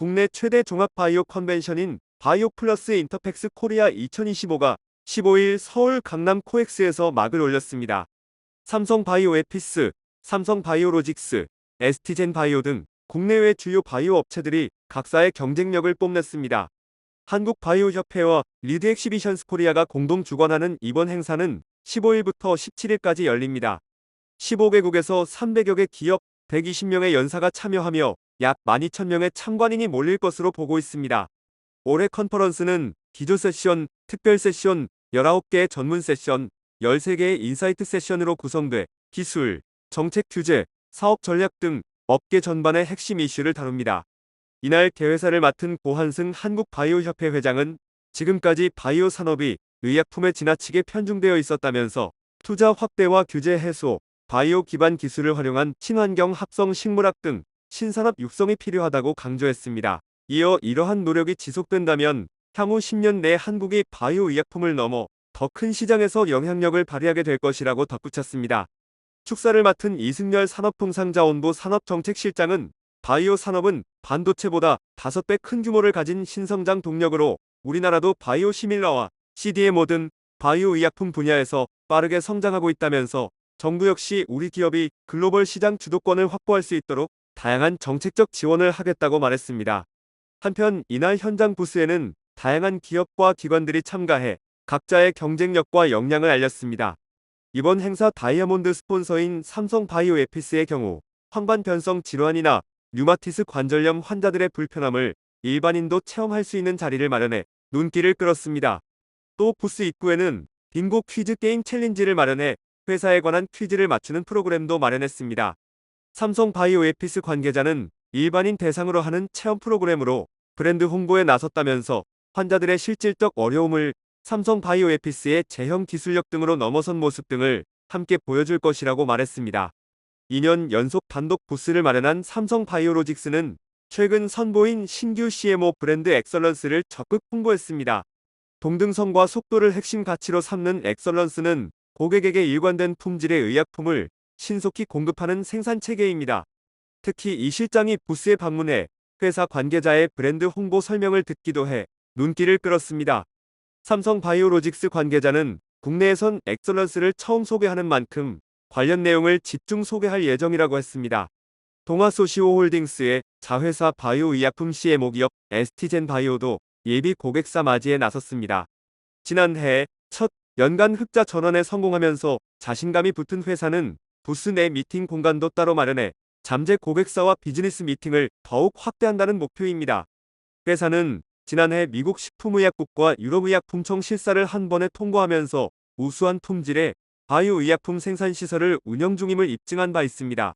국내 최대 종합 바이오 컨벤션인 바이오 플러스 인터팩스 코리아 2025가 15일 서울 강남 코엑스에서 막을 올렸습니다. 삼성 바이오 에피스, 삼성 바이오로직스, 에스티젠 바이오 등 국내외 주요 바이오 업체들이 각사의 경쟁력을 뽐냈습니다. 한국바이오협회와 리드 엑시비션스 코리아가 공동 주관하는 이번 행사는 15일부터 17일까지 열립니다. 15개국에서 300여 개 기업, 120명의 연사가 참여하며 약 12,000명의 참관인이 몰릴 것으로 보고 있습니다. 올해 컨퍼런스는 기조 세션, 특별 세션, 19개의 전문 세션, 13개의 인사이트 세션으로 구성돼 기술, 정책 규제, 사업 전략 등 업계 전반의 핵심 이슈를 다룹니다. 이날 개회사를 맡은 고한승 한국바이오협회 회장은 지금까지 바이오 산업이 의약품에 지나치게 편중되어 있었다면서 투자 확대와 규제 해소, 바이오 기반 기술을 활용한 친환경 합성 식물학 등 신산업 육성이 필요하다고 강조했습니다. 이어 이러한 노력이 지속된다면 향후 10년 내 한국이 바이오 의약품을 넘어 더 큰 시장에서 영향력을 발휘하게 될 것이라고 덧붙였습니다. 축사를 맡은 이승열 산업통상자원부 산업정책실장은 바이오 산업은 반도체보다 5배 큰 규모를 가진 신성장 동력으로 우리나라도 바이오 시밀러와 CDMO 등 바이오 의약품 분야에서 빠르게 성장하고 있다면서 정부 역시 우리 기업이 글로벌 시장 주도권을 확보할 수 있도록 다양한 정책적 지원을 하겠다고 말했습니다. 한편 이날 현장 부스에는 다양한 기업과 기관들이 참가해 각자의 경쟁력과 역량을 알렸습니다. 이번 행사 다이아몬드 스폰서인 삼성 바이오 에피스의 경우 황반 변성 질환이나 류마티스 관절염 환자들의 불편함을 일반인도 체험할 수 있는 자리를 마련해 눈길을 끌었습니다. 또 부스 입구에는 빙고 퀴즈 게임 챌린지를 마련해 회사에 관한 퀴즈를 맞추는 프로그램도 마련했습니다. 삼성 바이오 에피스 관계자는 일반인 대상으로 하는 체험 프로그램으로 브랜드 홍보에 나섰다면서 환자들의 실질적 어려움을 삼성 바이오 에피스의 제형 기술력 등으로 넘어선 모습 등을 함께 보여줄 것이라고 말했습니다. 2년 연속 단독 부스를 마련한 삼성 바이오로직스는 최근 선보인 신규 CMO 브랜드 엑설런스를 적극 홍보했습니다. 동등성과 속도를 핵심 가치로 삼는 엑설런스는 고객에게 일관된 품질의 의약품을 신속히 공급하는 생산 체계입니다. 특히 이 실장이 부스에 방문해 회사 관계자의 브랜드 홍보 설명을 듣기도 해 눈길을 끌었습니다. 삼성 바이오로직스 관계자는 국내에선 엑설런스를 처음 소개하는 만큼 관련 내용을 집중 소개할 예정이라고 했습니다. 동아소시오 홀딩스의 자회사 바이오 의약품 CMO 기업 에스티젠 바이오도 예비 고객사 맞이에 나섰습니다. 지난해 첫 연간 흑자 전환에 성공하면서 자신감이 붙은 회사는 부스 내 미팅 공간도 따로 마련해 잠재 고객사와 비즈니스 미팅을 더욱 확대한다는 목표입니다. 회사는 지난해 미국 식품의약국과 유럽의약품청 실사를 한 번에 통과하면서 우수한 품질의 바이오 의약품 생산 시설을 운영 중임을 입증한 바 있습니다.